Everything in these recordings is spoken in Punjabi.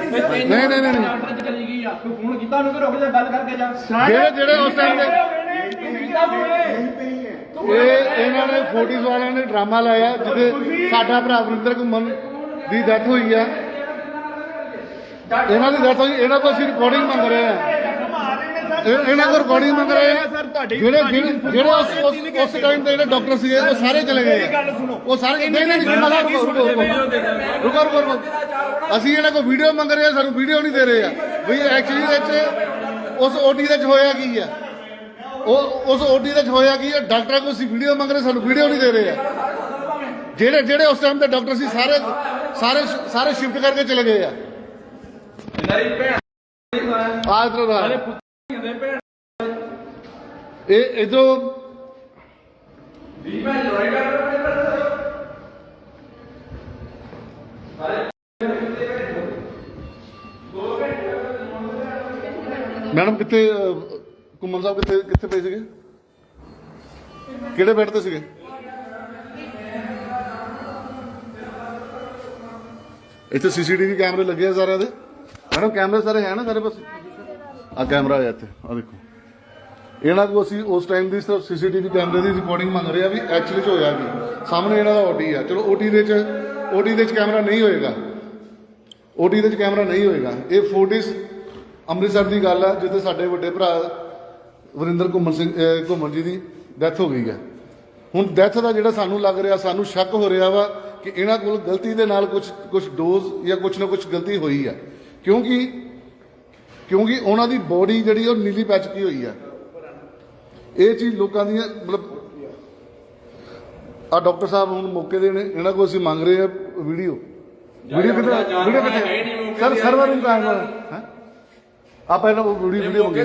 ਨਹੀਂ ਨਹੀਂ ਨਹੀਂ ਨਹੀਂ। ਡਾਕਟਰ ਚ ਚਲੀ ਗਈ ਆ। ਤੂੰ ਫੋਨ ਕੀਤਾ ਉਹਨੂੰ ਕਿ ਰੁਕ ਜਾ ਗੱਲ ਕਰਕੇ ਜਾ। ਜਿਹੜੇ ਜਿਹੜੇ ਉਸ ਟਾਈਮ ਤੇ ਕੀਤਾ ਫੋਨ ਇਹ ਇਹਨਾਂ ਨੇ ਫੋਟੀਜ਼ ਵਾਲਿਆਂ ਨੇ ਡਰਾਮਾ ਲਾਇਆ ਜਿਹਦੇ ਸਾਡਾ ਭਰਾ ਵਰਿੰਦਰ ਘੁੰਮਣ ਦੀ ਡੈਥ ਹੋਈ ਆ। ਇਹਨਾਂ ਦੀ ਡੈਥ ਹੋਈ ਇਹਨਾਂ ਕੋਲ ਅਸੀਂ ਰਿਕਾਰਡਿੰਗ ਮੰਗ ਰਹੇ ਆ। ਇਹਨਾਂ ਕੋਲ ਰਿਕਾਰਡਿੰਗ ਮੰਗ ਰਹੇ ਆ। ਜਿਹੜੇ ਜਿਹੜੇ ਜਿਹੜੇ ਉਸ ਉਸ- ਟਾਈਮ ਤੇ ਜਿਹੜੇ ਡਾਕਟਰ ਸੀਗੇ ਉਹ ਸਾਰੇ ਚਲੇ ਗਏ। ਆ ਉਹ ਸਾਰੇ ਨਹੀਂ ਨਹੀਂ ਰੁਕੋ ਰੁਕੋ। ਰੁਕੋ ਰੁਕੋ ਰੁਕੋ। ਅਸੀਂ ਇਹਨਾਂ ਕੋਲ ਵੀਡੀਓ ਮੰਗ ਰਹੇ ਆ ਸਾਨੂੰ ਵੀਡੀਓ ਨਹੀਂ ਦੇ ਰਹੇ ਆ। ਵੀ ਐਕਚੁਅਲੀ ਵਿੱਚ ਉਸ ਓਟੀ ਦੇ ਵਿੱਚ ਹੋਇਆ ਕੀ ਆ? ਉਹ ਉਸ ਓਟੀ ਦੇ ਵਿੱਚ ਹੋਇਆ ਕੀ ਆ? ਡਾਕਟਰਾਂ ਕੋਲ ਅਸੀਂ ਵੀਡੀਓ ਮੰਗ ਰਹੇ ਸਾਨੂੰ ਵੀਡੀਓ ਨਹੀਂ ਦੇ ਰਹੇ ਆ। ਜਿਹੜੇ ਜਿਹੜੇ ਉਸ ਟਾਈਮ ਤੇ ਡਾਕਟਰ ਸੀ ਸਾਰੇ ਸਾਰੇ ਸਾਰੇ ਸ਼ਿਫਟ ਕਰਕੇ ਚਲੇ ਗਏ ਆ। ਆ ਇਧਰ ਦੇ ਭੈਣ। ਇਹ ਇਧਰੋਂ ਦੀ ਭੈਣ ਲੜਾਈ ਕਰ ਮੈਡਮ ਕਿੱਥੇ ਘੁੰਮਣ ਸਾਹਿਬ ਕਿੱਥੇ ਕਿੱਥੇ ਪਏ ਸੀਗੇ? ਕਿਹੜੇ ਬੈੱਡ ਤੇ ਸੀਗੇ? ਇੱਥੇ ਸੀਸੀਟੀਵੀ ਕੈਮਰੇ ਲੱਗੇ ਆ ਸਾਰਿਆਂ ਦੇ। ਮੈਡਮ ਕੈਮਰੇ ਸਾਰੇ ਹੈ ਨਾ ਸਾਰੇ ਪਾਸੇ? ਆ ਕੈਮਰਾ ਹੈ ਇੱਥੇ, ਆ ਦੇਖੋ। ਇਹਨਾਂ ਕੋਲ ਅਸੀਂ ਉਸ ਟਾਈਮ ਦੀ ਸਿਰਫ ਸੀਸੀਟੀਵੀ ਕੈਮਰੇ ਦੀ ਰਿਕਾਰਡਿੰਗ ਮੰਗ ਰਹੇ ਆ ਵੀ ਐਕਚੁਅਲੀ ਚ ਹੋਇਆ ਕੀ। ਸਾਹਮਣੇ ਇਹਨਾਂ ਦਾ ਓਟੀ ਆ। ਚਲੋ ਓਟੀ ਦੇ ਚ ਓਟੀ ਦੇ ਚ ਕੈਮਰਾ ਨਹੀਂ ਹੋਏਗਾ। ਓਟੀ ਦੇ ਚ ਕੈਮਰਾ ਨਹੀਂ ਹੋਏਗਾ। ਇਹ ਫੋਟਿਸ ਅੰਮ੍ਰਿਤਸਰ ਦੀ ਗੱਲ ਆ, ਜਿੱਥੇ ਸਾਡੇ ਵੱਡੇ ਭਰਾ ਵਰਿੰਦਰ ਘੁੰਮਣ ਸਿੰਘ ਘੁੰਮਣ ਜੀ ਦੀ ਡੈਥ ਹੋ ਗਈ ਹੈ ਹੁਣ ਡੈਥ ਦਾ ਜਿਹੜਾ ਸਾਨੂੰ ਲੱਗ ਰਿਹਾ, ਸਾਨੂੰ ਸ਼ੱਕ ਹੋ ਰਿਹਾ ਵਾ ਕਿ ਇਹਨਾਂ ਕੋਲ ਗਲਤੀ ਦੇ ਨਾਲ ਕੁਝ ਕੁਝ ਡੋਜ਼ ਜਾਂ ਕੁਝ ਨਾ ਕੁਝ ਗਲਤੀ ਹੋਈ ਆ। ਕਿਉਂਕਿ ਕਿਉਂਕਿ ਉਹਨਾਂ ਦੀ ਬੋਡੀ ਜਿਹੜੀ ਉਹ ਨੀਲੀ ਪੈਚਕੀ ਹੋਈ ਆ। ਇਹ ਚੀਜ਼ ਲੋਕਾਂ ਦੀ ਮਤਲਬ ਆ ਡਾਕਟਰ ਸਾਹਿਬ ਹੁਣ ਮੌਕੇ ਦੇ ਨੇ ਇਹਨਾਂ ਕੋਲ ਅਸੀਂ ਮੰਗ ਰਹੇ ਆ ਵੀਡੀਓ। ਵੀਡੀਓ ਕਿੱਥੇ ਵੀਡੀਓ ਕਿੱਥੇ? ਸਰ ਸਰਵਰ ਨੂੰ ਕਾਇਮ ਹੈ ਆਪਾਂ ਇਹਨਾਂ ਕੋਲ ਵੀਡੀਓ ਵੀਡੀਓ ਮੰਗੇ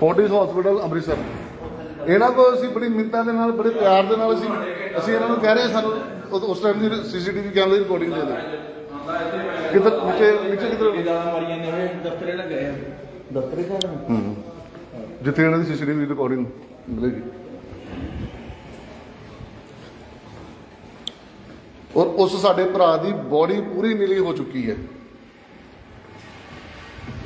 Fortis hospital Amritsar. ਇਹਨਾਂ ਕੋਲ ਅਸੀਂ ਬੜੀ ਮਿੰਤਾਂ ਦੇ ਨਾਲ ਬੜੇ ਪਿਆਰ ਦੇ ਨਾਲ ਅਸੀਂ ਅਸੀਂ ਇਹਨਾਂ ਨੂੰ ਕਹਿ ਰਹੇ ਹਾਂ ਸਾਨੂੰ ਉਸ ਟਾਈਮ ਦੀ ਸੀਸੀਟੀਵੀ ਕੈਮਰੇ ਦੀ ਰਿਕਾਰਡਿੰਗ ਦੇ ਕਿੱਧਰ ਨੀਚੇ ਨੀਚੇ ਕਿੱਧਰ ਜ਼ਿਆਦਾ ਮਾਰੀਆਂ ਨੇ ਦਫ਼ਤਰੇ ਲੱਗ ਆ। ਹੂੰ। ਜਿੱਥੇ ਇਹਨਾਂ ਦੀ ਸੀਸੀਟੀਵੀ ਰਿਕਾਰਡਿੰਗ ਮਿਲੇਗੀ। ਔਰ ਉਸ ਸਾਡੇ ਭਰਾ ਦੀ ਬੋਡੀ ਪੂਰੀ ਨੀਲੀ ਹੋ ਚੁੱਕੀ ਹੈ।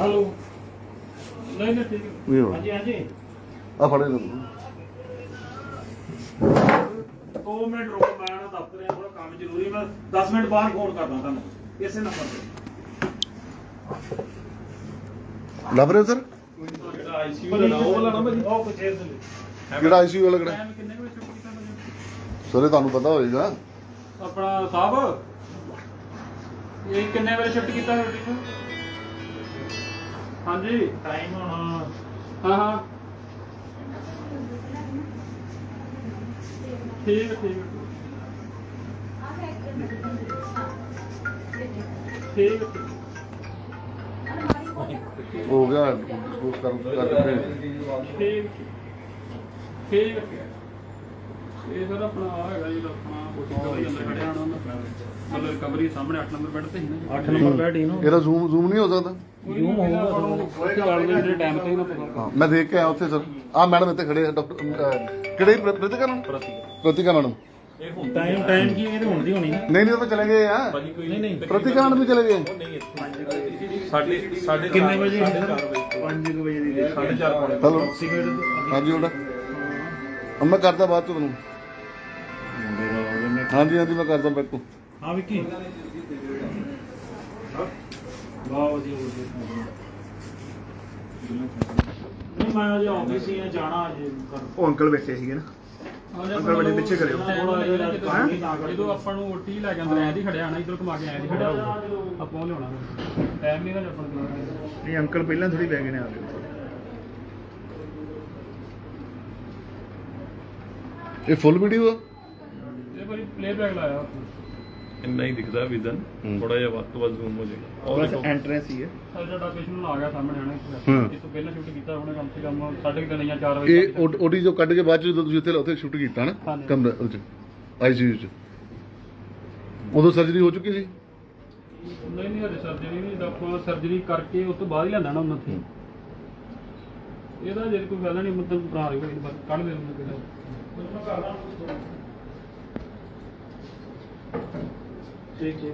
ਹਲੋ। ਨਹੀਂ ਨਹੀਂ ਠੀਕ ਵੀ ਹੋ ਹਾਂਜੀ ਹਾਂਜੀ। ਆ ਫੜੇ ਲੈ 2 ਮਿੰਟ ਰੁਕੋ ਮੈਂ ਨਾ ਦਫ਼ਤਰ ਆ ਕੋਲ ਕੰਮ ਜ਼ਰੂਰੀ ਮੈਂ 10 ਮਿੰਟ ਬਾਅਦ ਫੋਨ ਕਰਦਾ ਤੁਹਾਨੂੰ। ਇਸੇ ਨੰਬਰ ਤੇ। ਲੱਭ ਰਹੇ ਸਰ? ਜਿਹੜਾ ਆਈਸੀਯੂ ਦਾ ਨਾਮ ਉਹ ਵਾਲਾ ਨਾ ਭਾਜੀ? ਉਹ ਪੁੱਛੇ ਤੁਸੀਂ ਕਿਹੜਾ ਆਈਸੀਯੂ ਵਾਲਾ ਕਿਹੜਾ? ਟਾਈਮ ਕਿੰਨੇ ਵਜੇ ਛੁੱਟੀ ਕਰਦਾ ਸਰ ਇਹ ਤੁਹਾਨੂੰ ਪਤਾ ਹੋਏਗਾ। ਆਪਣਾ ਸਾਹਿਬ ਇਹ ਕਿੰਨੇ ਵਜੇ ਛੁੱਟੀ ਕੀਤਾ ਰੋਟੀ ਨੂੰ? ਹਾਂਜੀ। ਟਾਈਮ ਹੁਣ। ਹਾਂ ਹਾਂ। ਠੀਕ ਹੈ, ਠੀਕ ਹੈ। ਠੀਕ ਹੈ, ਠੀਕ ਹੈ। ਹੋ ਗਿਆ। ਡਿਸਪੋਜ਼ ਕਰ ਕਰਕੇ ਭੇਜ। ਠੀਕ ਠੀਕ ਹੈ। ਇਹ ਸਰ ਆਪਣਾ ਹੈਗਾ ਜੀ ਆਪਣਾ ਕੋਸ਼ਿਸ਼ ਕਰੀ ਅੰਦਰ ਖੜਿਆ ਆਣਾ ਮਤਲਬ ਰਿਕਵਰੀ ਸਾਹਮਣੇ 8 ਨੰਬਰ ਬੈੱਡ ਤੇ ਸੀ ਨਾ 8 ਨੰਬਰ ਬੈੱਡ ਹੀ ਇਹਦਾ ਜ਼ੂਮ ਜ਼ੂਮ ਨਹੀਂ ਹੋ ਸਕਦਾ। ਜੂਮ ਹੋਊਗਾ ਤੁਹਾਨੂੰ ਗੱਲ ਦੇ ਜਿਹੜੇ ਟਾਈਮ ਤੇ ਨਾ ਪਤਾ ਹਾਂ ਮੈਂ ਦੇਖ ਕੇ ਆਇਆ ਉੱਥੇ ਸਰ। ਆ ਮੈਡਮ ਇੱਥੇ ਖੜੇ ਆ ਡਾਕਟਰ ਕਿਹੜੇ Pratika madam? Pratika. Madam. Time time ਕੀ ਇਹਦੇ ਹੁਣ ਦੀ ਹੋਣੀ ਨਾ। ਨਹੀਂ ਨਹੀਂ ਉਹ ਤਾਂ ਚਲੇ ਗਏ ਆ। ਨਹੀਂ ਨਹੀਂ ਪ੍ਰਤਿਕਾ ਮੈਡਮ ਵੀ ਚਲੇ ਗਏ। ਸਾਡੇ ਸਾਡੇ ਕਿੰਨੇ ਵਜੇ 5 ਵਜੇ। ਦੀ 4:30 ਪੌਣੇ ਹੈਲੋ। ਹਾਂਜੀ ਉਹਦਾ ਹੁਣ ਮੈਂ ਕਰਦਾ ਬਾਅਦ ਚ ਤੁਹਾਨੂੰ। ਹਾਂਜੀ ਹਾਂਜੀ ਮੈਂ ਕਰਦਾ ਬੈਠੋ ਹਾਂ ਵਿੱਕੀ। ਵਾਹ ਵਧੀਆ ਵਧੀਆ ਨਹੀਂ ਮੈਂ ਅਜੇ ਆਫਿਸ ਹੀ ਆ ਜਾਣਾ ਅਜੇ ਕਰ ਉਹ ਅੰਕਲ ਬੈਠੇ ਸੀਗੇ ਨਾ। ਅੰਕਲ ਬੜੇ ਪਿੱਛੇ ਕਰਿਓ। ਜਦੋਂ ਆਪਾਂ ਨੂੰ ਓਟੀ ਲੈ ਕੇ ਅੰਦਰ ਐਂ ਦੀ ਖੜਿਆ ਆਣਾ ਇਧਰ ਘੁਮਾ ਕੇ ਐਂ ਦੀ ਖੜਿਆ ਹੋਊਗਾ। ਆਪਾਂ ਉਹ ਲਿਆਉਣਾ। ਟਾਈਮ ਨਹੀਂ ਨਾ ਆਪਾਂ ਨੂੰ ਨਹੀਂ ਅੰਕਲ ਪਹਿਲਾਂ ਥੋੜੀ ਬਹਿ ਗਏ ਨੇ ਆ ਗਏ ਇਹ ਫੁੱਲ ਵੀਡੀਓ ਆ? ਇਹ ਵਾਰੀ ਪਲੇ ਬੈਕ ਲਾਇਆ। ਇੰਨਾ ਹੀ ਦਿਖਦਾ ਵਿਜ਼ਨ। ਥੋੜਾ ਜਿਹਾ ਵੱਧ ਤੋਂ ਵੱਧ ਜ਼ੂਮ ਹੋ ਜਾਏਗਾ। ਔਰ ਬਸ ਐਂਟਰੈਂਸ ਹੀ ਹੈ। ਸਾਡਾ ਸਾਡਾ ਪੇਸ਼ੈਂਟ ਆ ਗਿਆ ਸਾਹਮਣੇ ਆਣਾ ਹੂੰ। ਇਸ ਤੋਂ ਪਹਿਲਾਂ ਸ਼ੂਟ ਕੀਤਾ ਉਹਨੇ ਕਮ ਸੇ ਕਮ ਸਾਢੇ ਕੁ ਤਿੰਨ ਜਾਂ 4 ਵਜੇ ਇਹ ਓਟੀ ਜੋ ਕੱਢ ਕੇ ਬਾਅਦ ਜਦੋਂ ਤੁਸੀਂ ਉੱਥੇ ਉੱਥੇ ਸ਼ੂਟ ਕੀਤਾ ਨਾ। ਕਮਰੇ ਉਹ ਚ ਆਈਸੀਯੂ ਚ। ਉਦੋਂ ਸਰਜਰੀ ਹੋ ਚੁੱਕੀ ਸੀ? ਨਹੀਂ ਨਹੀਂ ਹਜੇ ਸਰਜਰੀ ਨਹੀਂ ਡਾਕਟਰ ਸਰਜਰੀ ਕਰਕੇ ਉਸ ਤੋਂ ਬਾਅਦ ਹੀ ਨਾ ਉਹਨਾਂ ਤੇ। ਇਹਦਾ ਜੇ ਕੋਈ ਗੱਲ ਨਹੀਂ ਮਤਲਬ ਬਣਾ ਰਹੀ ਹੋਈ ਬਸ ਕੱਢ ਦੇ ਲੂੰਗਾ ਕਿਹਦਾ ਠੀਕ ਠੀਕ